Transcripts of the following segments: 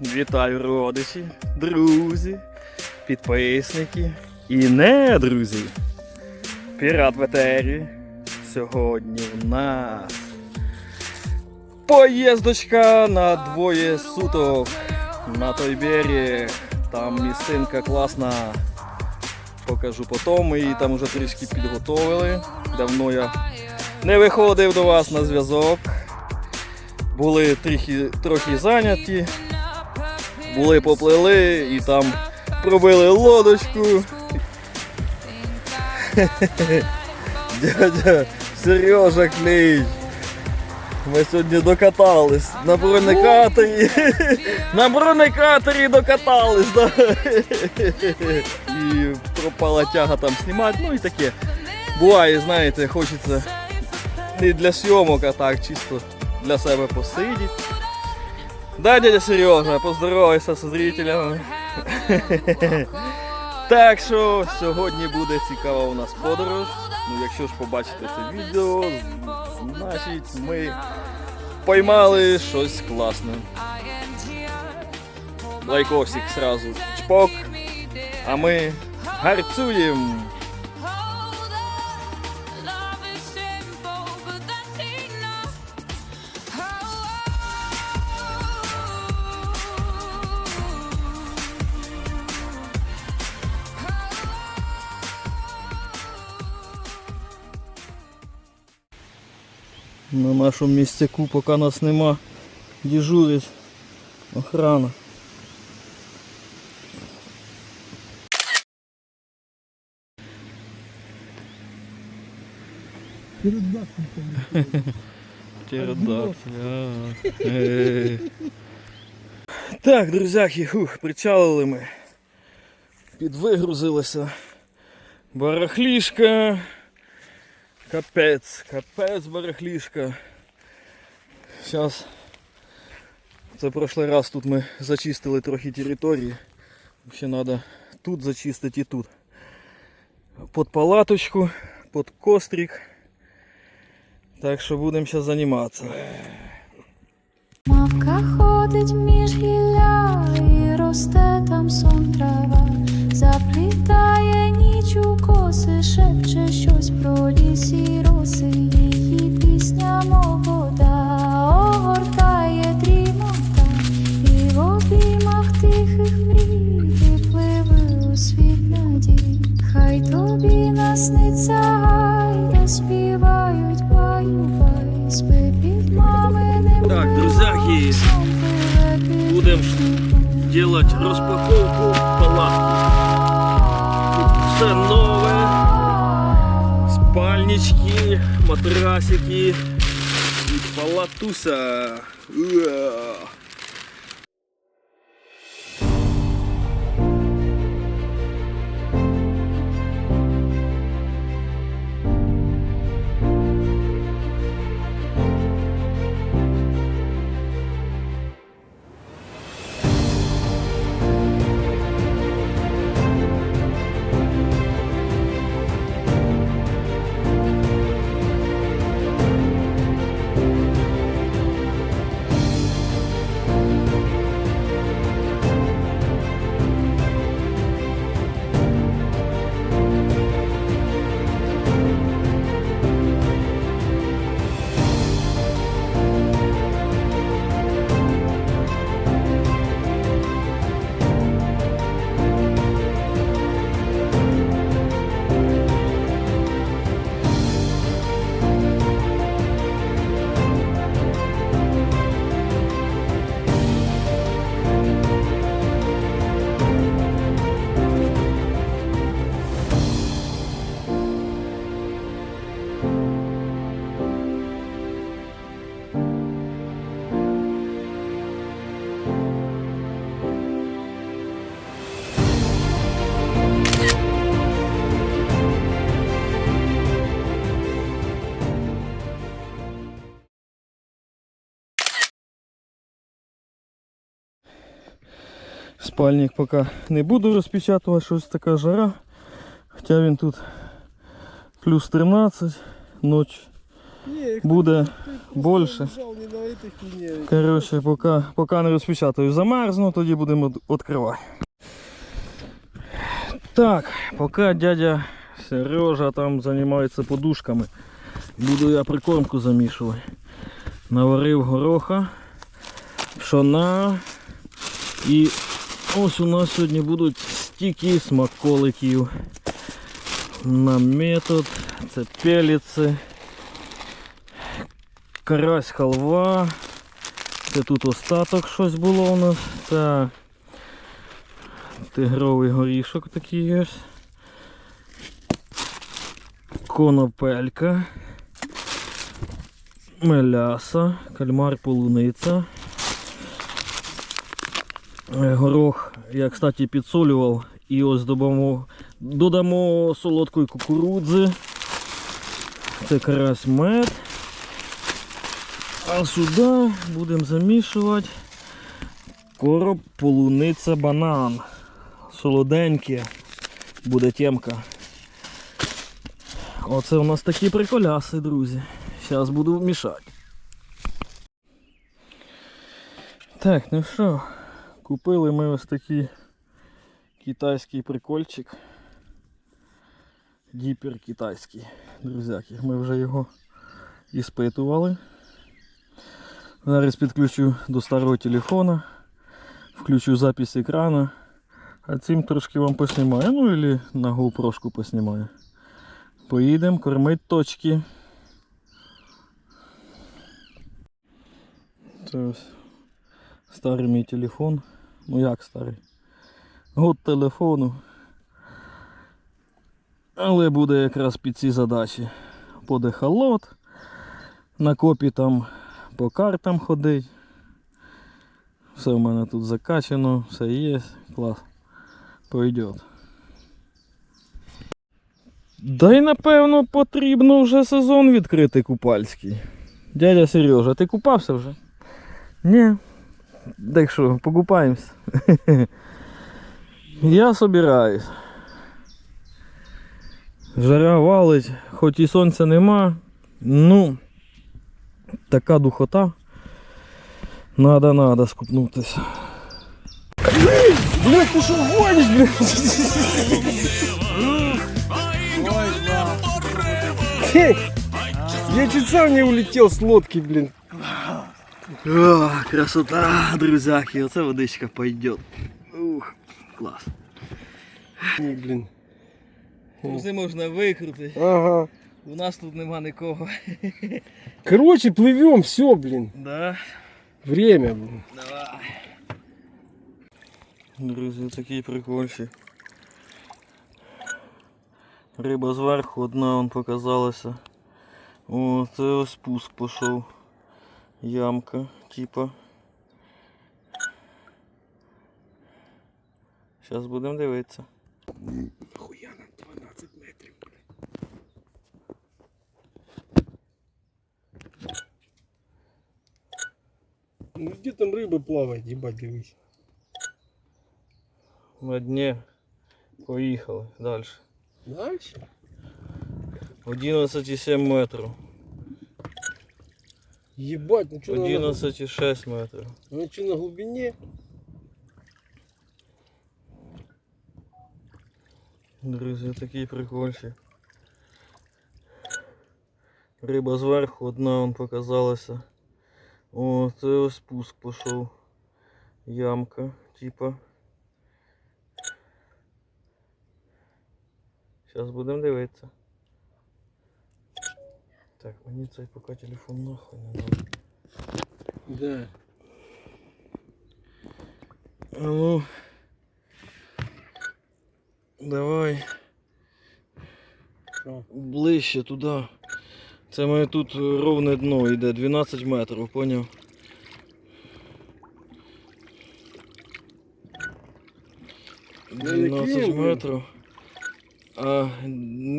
Вітаю родичі, друзі, підписники і не друзі. Пірат в етері. Сьогодні в нас поїздочка на двоє суток на той берег. Там місцинка класна. Покажу потім. Ми її там вже трішки підготовили. Давно я не виходив до вас на зв'язок. Були трохи, трохи зайняті. Були поплили і там пробили лодочку. Дядя Сережа Клей. Ми сьогодні докатались на бронекатері. На бронекатері докатались, да? І пропала тяга там знімати, ну і таке. Буває, знаєте, хочеться не для зйомок, а так чисто для себе посидіти. Да, дядя Сережа, поздоровайся з зрителями. Так що сьогодні буде цікава у нас подорож. Ну, якщо ж побачите це відео, значить ми поймали щось класне. Лайкосик сразу чпок. А ми гарцуємо. На нашому місцяку, поки нас нема, дежурить охрана. Птеродактиль. Так, друзяки, хух, причалили ми. Підвигрузилися. Барахлішка. Капець, капець барахлішка. Зараз. Це прошлий раз тут ми зачистили трохи території. Ще треба тут зачистити і тут. Под палаточку, под кострик. Так що будемо зараз займатися. Мавка ходить між гілля і росте там сон трава, коси, шепче щось про ліс і роси, її пісня молода, огортає дрімота, і в обіймах тихих мрій ти пливи у світ надій. Хай тобі насниться гай, де співають баю-бай, спи під маминим Так, друзяки, будемо делать розпаковку Спальнички, матрасики і палатуса. Уа! Спальник поки не буду розпечатувати, щось така жара. Хоча він тут плюс 13, ніч Ні, буде більше. Коротше, поки, поки не розпечатаю замерзну, тоді будемо відкривати. Так, поки дядя Сережа там займається подушками, буду я прикормку замішувати. Наварив гороха, пшона і ось у нас сьогодні будуть стіки смаколиків. На метод, це пеліці, карась халва. Це тут остаток щось було у нас. Так. Тигровий горішок такий є. Конопелька. Меляса, кальмар полуниця. Е, Горох я, кстати, підсолював. І ось додамо, додамо солодкої кукурудзи. Це карась мед. А сюди будемо замішувати короб, полуниця, банан. Солоденьке. Буде темка. Оце у нас такі приколяси, друзі. Зараз буду мішати. Так, ну що, купили ми ось такий китайський прикольчик. Діпер китайський, друзяки. Ми вже його іспитували. Зараз підключу до старого телефона, включу запись екрану, а цим трошки вам поснімаю, ну или на GoPro поснімаю. Поїдемо кормити точки. Це ось старий мій телефон. Ну як старий? Год телефону. Але буде якраз під ці задачі. Буде холод. На копі там по картам ходить. Все в мене тут закачано, все є, клас. Пойдет. Да й напевно потрібно вже сезон відкрити купальський. Дядя Сережа, ти купався вже? Ні. Так що, покупаємось. Я собираюсь. Жара валить, хоч і сонця нема. Ну, така духота. Надо, надо скупнутися. Блядь, ты что гонишь, блядь? Я чуть сам не улетел с лодки, блин. О, красота, друзяки, оце водичка пойдет. Ух, клас. Не, блин. Це можна викрути. Ага. У нас тут нема нікого. Короче, плывем, все, блин. Да. Время, блин. Давай. Друзі, такий прикольчик. Риба зверху, одна он показалася. О, це ось спуск пішов. Ямка, типа. Зараз будемо дивитися. Хуя на 12 метров, Ну где там рыба плавает, ебать, дивись. На дні. Поїхали далі. Дальше? 11,7 метрів. Ебать, ну что на, 11,6 метрів. чё на глубине? Друзі, такий прикольчик. Риба зверху, одна он показалася. О, це ось спуск пішов. Ямка, типа. Зараз будемо дивитися. Так, мені цей поки телефон нахуй не надо. Да. А ну. Давай. Що? Ближче туди. Це моє тут ровне дно йде, 12 метрів, поняв? 12 метрів. А,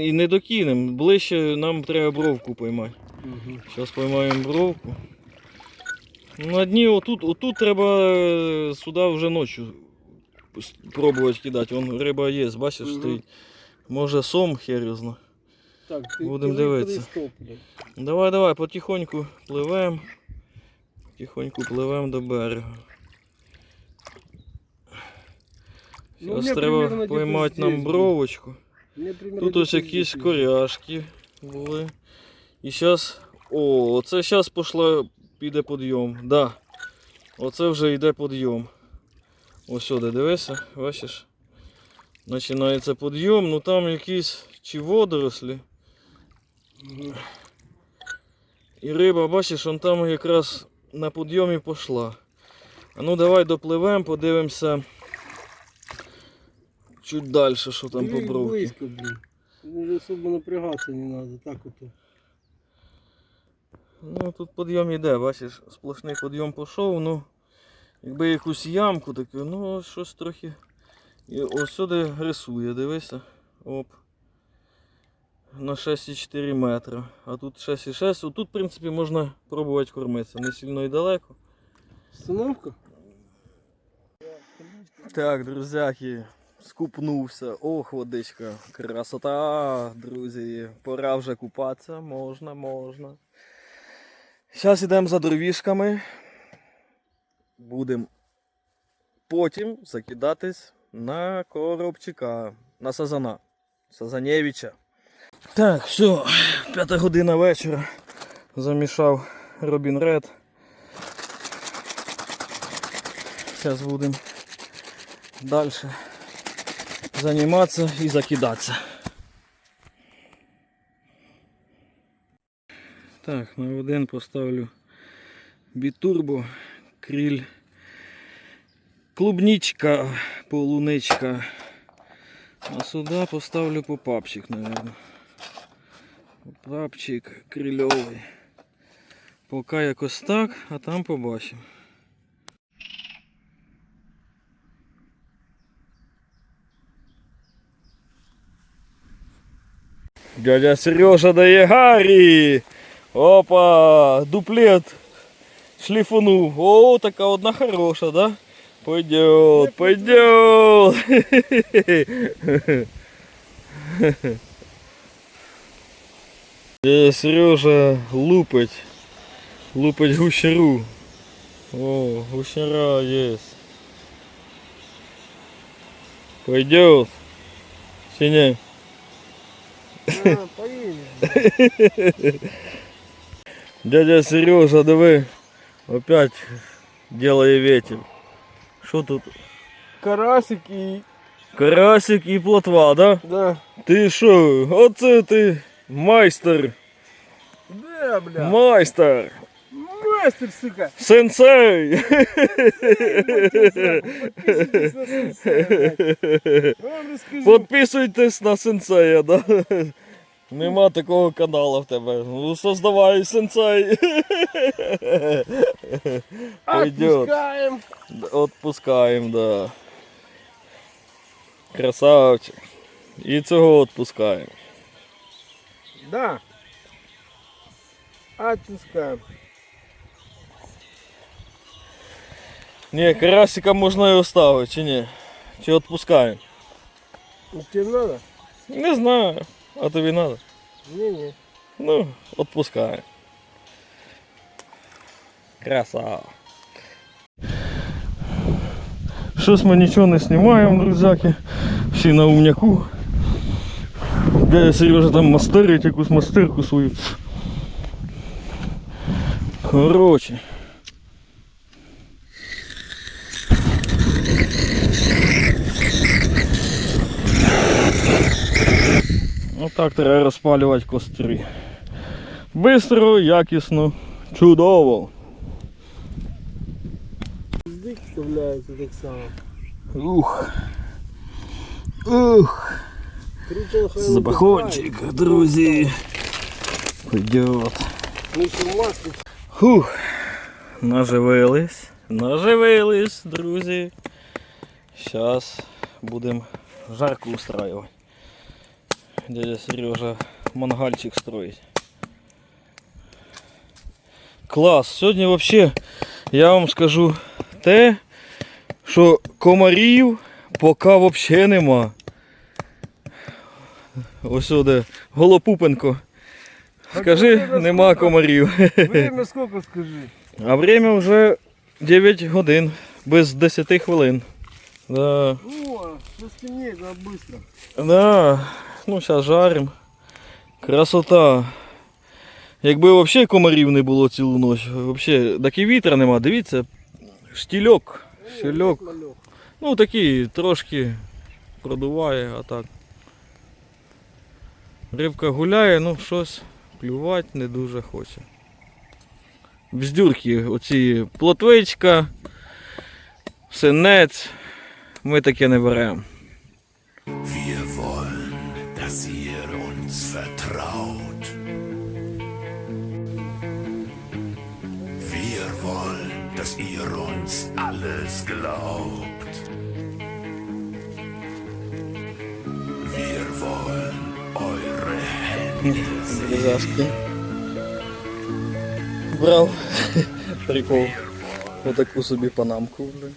і не докинем. Ближче нам треба бровку поймати. Угу. Зараз поймаємо бровку. Ну, На дні отут, отут треба е, сюди вже ночі пробувати кидати. Вон риба є, бачиш, Мгм. стоїть. Може сом хер його. Так, ти Будем кажи, дивитися. стоп. Давай, давай, потихоньку пливем. Потихоньку пливем до берега. Ну, Зараз мене треба поймати нам бровочку. Тут ось якісь коряшки були. І зараз. О, оце зараз пішла, піде підйом. Да. Оце вже йде підйом. Ось сюди, дивися, бачиш? Починається підйом, ну там якісь чи водорослі. І риба, бачиш, он там якраз на підйомі пішла. А ну давай допливемо, подивимося. Чуть далі, що там по бровці. близько, блін. Уже особо напрягатися не надо, так от. Ну тут підйом іде, бачиш, сплошний підйом пішов, ну якби якусь ямку таку, ну щось трохи. І ось сюди рисує, дивися. Оп. На 6,4 метра. А тут 6,6. Тут, в принципі, можна пробувати кормитися. Не сильно і далеко. Установка? Так, друзяки, скупнувся. Ох, водичка. Красота, друзі. Пора вже купатися. Можна, можна. Зараз йдемо за дровішками. Будемо потім закидатись на коробчика, на сазана. Сазанєвича. Так, все, п'ята година вечора. Замішав Робін Ред. Зараз будемо далі займатися і закидатися. Так, на один поставлю бітурбо, кріль, клубничка, полуничка. А сюди поставлю попапчик, мабуть. Попапчик крильовий. Поки якось так, а там побачимо. Дядя Сережа дає Гаррі. Опа, дуплет. Шліфанув. О, така одна хороша, да? Пойдет, пойдет. Дядя Сережа лупить. Лупить гущеру. О, гущера есть. Пойдет. Синяй. А, поїдемо. Дядя Сережа, диви, опять делає ветер. Що тут? Карасик і... Карасик і плотва, да? Да. Ти що? Оце ти майстер. Да, бля. Майстер. Мастер, сука. Сенсей. Подписывайтесь на сенсея, вам розкажу. Підписуйтесь на сенсея, да? Нема такого каналу в тебе. Ну, создавай сенсей. Пойдет. Отпускаем. Отпускаємо, да. Красавчик. І цього відпускаємо. Да. Отпускаем. Ні, карасика можна і оставити, чи ні? Чи відпускаємо? Тебе надо? Не знаю. А тобі треба? Не-не. Ну, відпускаємо. Красава. Щось ми нічого не знімаємо, друзяки. Всі на умняку. Дядя Сережа там мастерить якусь мастерку свою. Короче. Отак треба розпалювати костри. Бистро, якісно, чудово. Дик вставляється так само. Ух. Ух. Запахончик, друзі. Пойдет. Фух. Наживились. Наживились, друзі. Зараз будемо жарку устраивать. Дядя Сережа мангальчик строить. Клас. Сьогодні взагалі я вам скажу те, що комарів поки взагалі нема. Ось Голопупенко. Скажи, нема скільки? комарів. Время сколько, скажи? А время вже 9 годин, без 10 хвилин. Да. О, сейчас темнеет, да, быстро. Да, ну зараз жарим. Красота. Якби взагалі комарів не було цілу ніч, взагалі, так і вітра нема, дивіться, штільок, штільок. Ну такий трошки продуває, а так. Рибка гуляє, ну щось клювати не дуже хоче. Бздюрки, оці плотвичка, синець, ми таке не беремо. Alles glaubt. Wir wollen eure Hände Друзяшки. Брав прикол. Отаку собі панамку, блин.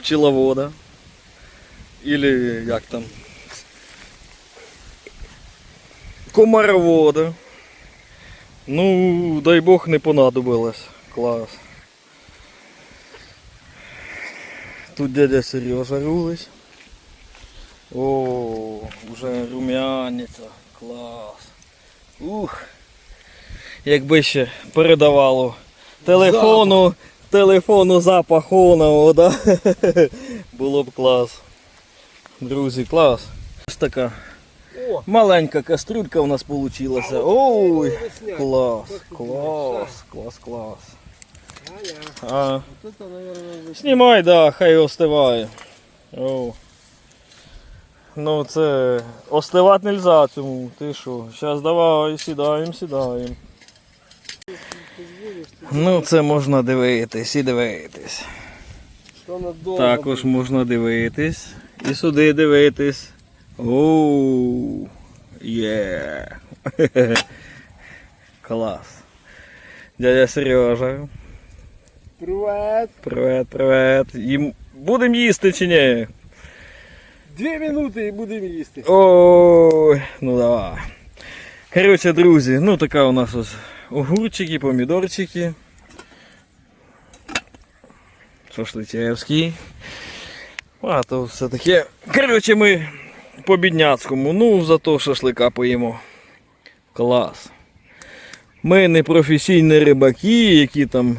Пчеловода. Или як там. Комаровода. Ну, дай Бог не понадобилось. Клас. Тут дядя Сережа рулить. О, уже румяниця. Клас. Ух. Якби ще передавало телефону, телефону запах оного, да? Було б клас. Друзі, клас. Ось така О, маленька кастрюлька у нас вийшла. Ой, клас, клас, клас, клас. А, Знімай, да, хай остиває. О. Ну це остивати нельзя цьому. Ти що? Зараз давай, сідаємо, сідаємо. Ну це можна дивитись і дивитись. Також можна дивитись. І сюди дивитись. Оу. Є. Клас. Дядя Сережа. Привет. Привет, привет. Їм... Будемо їсти чи ні? Две минуты и будем їсти. Ой, ну давай. Коротше, друзі, ну така у нас ось огурчики, помідорчики. Шашличевський. А то все таке. Коротше, ми по бідняцькому. Ну, зато шашлика поїмо. Клас. Ми не професійні рибаки, які там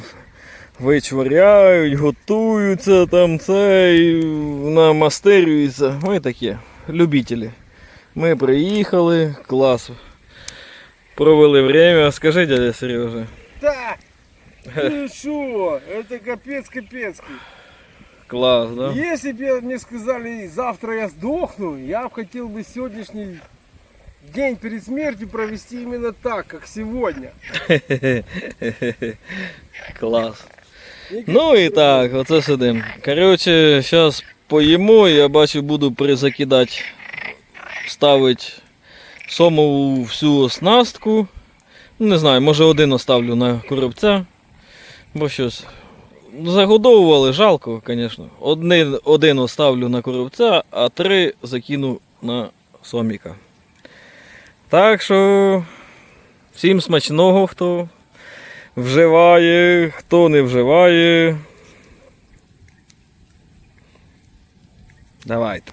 вичваряють, готуються там це, і намастерюються. Ми такі, любителі. Ми приїхали, клас. Провели время. Скажи, дядя Сережа. Да. Ты шо? Это капец капецкий. Клас, да? Если бы мне сказали, завтра я сдохну, я бы хотел бы сегодняшний день перед смертью провести именно так, как сегодня. Клас. Ну і так, оце сидим. Коротше, зараз поїмо, я бачу, буду призакидати, ставити сомову всю оснастку. Не знаю, може один оставлю на коробця. Бо щось. Загодовували, жалко, звісно. Один, один оставлю на коробця, а три закину на соміка. Так що всім смачного, хто вживає, хто не вживає. Давайте.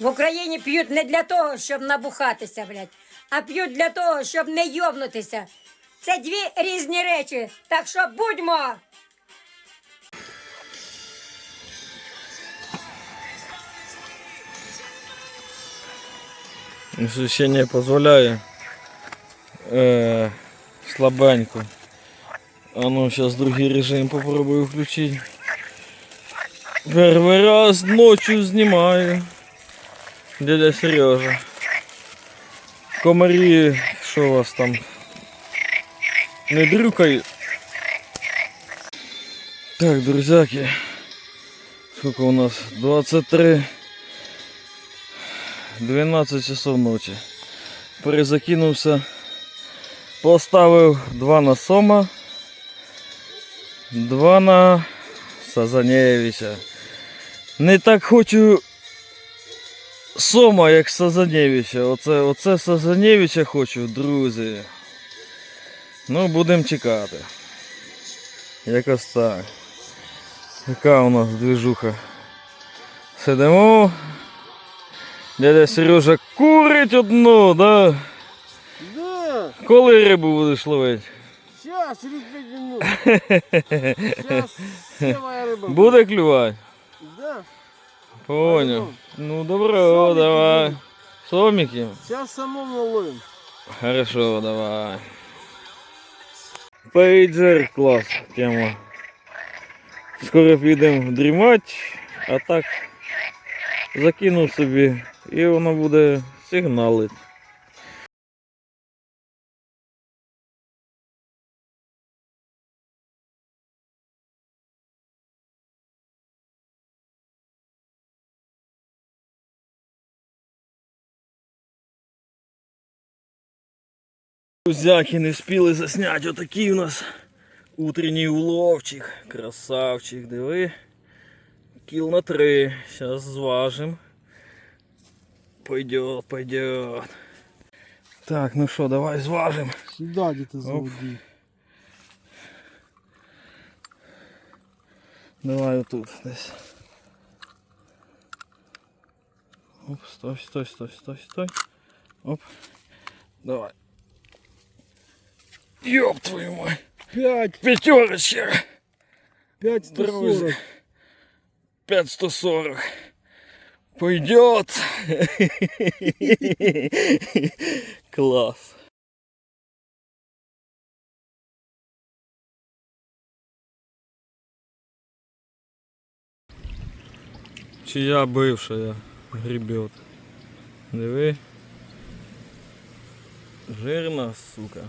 В Україні п'ють не для того, щоб набухатися, блядь, а п'ють для того, щоб не йобнутися. Це дві різні речі. Так що будьмо! Освіщення дозволяє. Е, слабенько. А ну, зараз другий режим попробую включити. Перший раз ночью знімаю. Дядя Сережа. Комарі, що у вас там? Не дрюкають. Так, друзяки. Сколько у нас? 23. 12 часов ночі. Перезакинувся. Поставив два на Сома. Два на Сазанєвича. Не так хочу Сома як Сазанєвича. Оце, оце Сазанєвича хочу, друзі. Ну, будемо чекати. Якось так. Яка у нас движуха. Сидимо. Дядя Сережа курить одну, да? Коли рибу будеш ловити? сейчас, через 5 минут. Сейчас рыба. Буде клювати? Да, Понял. Ну добро, Сомики давай. будуть. Сомики? сейчас самому наловим. Хорошо, давай. Пейджер клас тема. Скоро підемо дрімати, а так закинув собі і воно буде сигналити. Друзяки не спіли засняти. Отакий у нас утренній уловчик. Красавчик, диви. Кіл на три. Зараз зважим. Пойдет, пойдет. Так, ну що, давай зважим. Сюда где-то заводи. Давай отут десь. Оп, стой, стой, стой, стой, стой. Оп. Давай. Ёб твою мать. 5, Пятерочка. 5, 140. 5140. Пойдет. Класс. Чия бившая гребет. Диви. Жирна, сука.